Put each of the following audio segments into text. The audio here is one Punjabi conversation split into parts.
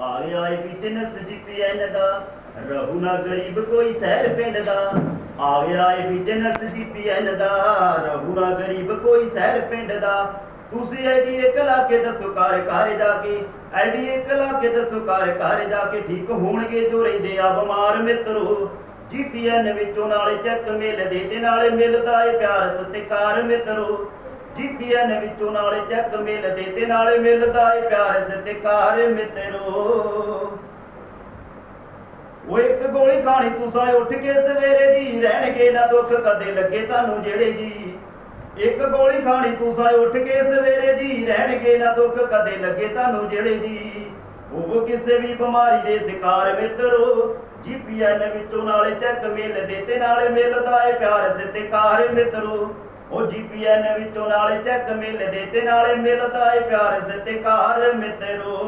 ਆ ਗਿਆ ਬਿਜ਼ਨਸ ਜੀਪੀਐਨ ਦਾ, ਰਹੂ ਨਾ ਗਰੀਬ ਕੋਈ ਸ਼ਹਿਰ ਪਿੰਡ ਦਾ। ਆ ਗਿਆ ਬਿਜ਼ਨਸ ਜੀਪੀਐਨ ਦਾ, ਰਹੂ ਨਾ ਗਰੀਬ ਕੋਈ ਸ਼ਹਿਰ ਪਿੰਡ ਦਾ। ਤੁਸੀਂ ਐਡੀ ਇੱਕ ਲਾ ਕੇ ਦੱਸੋ ਕਾਰ ਕਾਰ ਜਾ ਕੇ, ਐਡੀ ਇੱਕ ਲਾ ਕੇ ਦੱਸੋ ਕਾਰ ਜਾ ਕੇ ਠੀਕ ਹੋਣਗੇ ਜੋ ਰਹਿੰਦੇ ਆ ਬਿਮਾਰ ਮਿੱਤਰੋ। ਜੀਪੀਐਨ ਵਿੱਚੋਂ ਨਾਲੇ ਚੱਕ ਮਿਲਦੇ ਤੇ ਨਾਲੇ ਮਿਲਦਾ ਏ ਪਿਆਰ ਸਤਿਕਾਰ ਮਿੱਤਰੋ। ਜੀਪੀਐਨ ਵਿੱਚੋਂ ਨਾਲੇ ਚੱਕ ਮਿਲਦੇ ਤੇ ਨਾਲੇ ਮਿਲਦਾ ਏ ਪਿਆਰ ਸਤਿਕਾਰ ਮਿੱਤਰੋ। ਉਹ ਇੱਕ ਗੋਲੀ ਖਾਣੀ ਤੁਸੀਂ ਉੱਠ ਕੇ ਸਵੇਰੇ ਜੀ ਰਹਿਣਗੇ ਨਾ ਦੁੱਖ ਕਦੇ ਲੱਗੇ ਤੁਹਾਨੂੰ ਜਿਹੜੇ ਜੀ। ਇੱਕ ਗੋਲੀ ਖਾਣੀ ਤੁਸੀਂ ਉੱਠ ਕੇ ਸਵੇਰੇ ਜੀ ਰਹਿਣਗੇ ਨਾ ਦੁੱਖ ਕਦੇ ਲੱਗੇ ਤੁਹਾਨੂੰ ਜਿਹੜੇ ਜੀ। ਉਹ ਕਿਸੇ ਵੀ ਬਿਮਾਰੀ ਦੇ ਸ਼ਿਕਾਰ ਮਿੱਤਰੋ, ਜੀਪੀਐਨ ਵਿੱਚੋਂ ਨਾਲੇ ਚੱਕ ਮਿਲਦੇ ਤੇ ਨਾਲੇ ਮਿਲਦਾ ਏ ਪਿਆਰ ਸਤਿਕਾਰ ਮਿੱਤਰੋ। ਉਹ ਜੀਪੀਐਨ ਵਿੱਚੋਂ ਨਾਲੇ ਚੱਕ ਮਿਲਦੇ ਤੇ ਨਾਲੇ ਮਿਲਦਾ ਏ ਪਿਆਰ ਸਤਿਕਾਰ ਮਿੱਤਰੋ।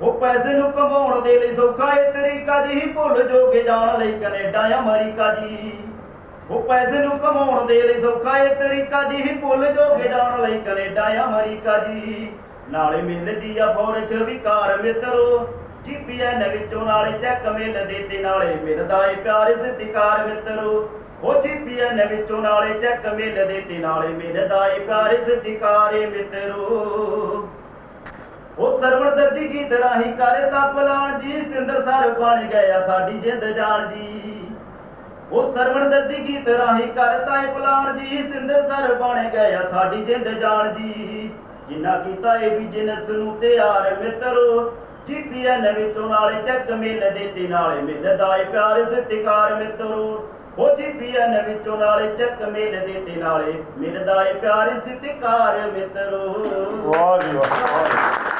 ਉਹ ਪੈਸੇ ਨੂੰ ਕਮਾਉਣ ਦੇ ਲਈ ਸੌਖਾ ਇਹ ਤਰੀਕਾ ਜੀ ਭੁੱਲ ਜੋਗੇ ਜਾਣ ਲਈ ਕੈਨੇਡਾ ਅਮਰੀਕਾ ਜੀ। ਉਹ ਪੈਸੇ ਨੂੰ ਕਮਾਉਣ ਦੇ ਲਈ ਸੌਖਾ ਇਹ ਤਰੀਕਾ ਜੀ ਭੁੱਲ ਜੋਗੇ ਜਾਣ ਲਈ ਕੈਨੇਡਾ ਅਮਰੀਕਾ ਜੀ। ਨਾਲੇ ਮਿਲਦੀ ਆ ਫੌਰਜ ਵਿਕਾਰ ਮਿੱਤਰੋ, ਜੀਪੀਐਨ ਵਿੱਚੋਂ ਨਾਲੇ ਚੱਕ ਮਿਲਦੇ ਤੇ ਨਾਲੇ ਮਿਲਦਾ ਏ ਪਿਆਰ ਸਤਿਕਾਰ ਮਿੱਤਰੋ। ਉਹ ਜੀਪੀਐਨ ਵਿੱਚੋਂ ਨਾਲੇ ਚੱਕ ਮਿਲਦੇ ਤੇ ਨਾਲੇ ਮਿਲਦਾ ਏ ਪਿਆਰ ਸਤਿਕਾਰ ਮਿੱਤਰੋ। ਉਹ ਸਰਵਣ ਦਰਜੀ ਗੀਤ ਰਾਹੀਂ ਕਰੇ ਤਾਂ ਪਲਾਨ ਜੀ ਸਿੰਦਰ ਸਰ ਬਣ ਗਿਆ ਸਾਡੀ ਜਿੰਦ ਜਾਨ ਜੀ। ਉਹ ਸਰਵਣ ਦਰਜੀ ਗੀਤ ਰਾਹੀਂ ਕਰਤਾ ਏ ਪਲਾਨ ਜੀ ਸਿੰਦਰ ਸਰ ਬਣ ਗਿਆ ਸਾਡੀ ਜਿੰਦ ਜਾਨ ਜੀ। ਜਿੰਨਾ ਕੀਤਾ ਏ ਬਿਜ਼ਨਸ ਨੂੰ ਤਿਆਰ ਮਿੱਤਰੋ ਜੀਪੀਐਨ ਵਿੱਚੋਂ ਨਾਲੇ ਚੱਕ ਮਿਲਦੇ ਤੇ ਨਾਲੇ ਮਿਲਦਾ ਏ ਪਿਆਰ ਸਤਿਕਾਰ ਮਿੱਤਰੋ। ਉਹ ਜੀਪੀਐਨ ਵਿੱਚੋਂ ਨਾਲੇ, ਚੱਕ ਮਿਲਦੇ ਤੇ ਨਾਲੇ। ਮਿਲਦਾ ਏ ਪਿਆਰ ਸਤਿਕਾਰ ਮਿੱਤਰੋ। ਵਾਹ ਜੀ ਵਾਹ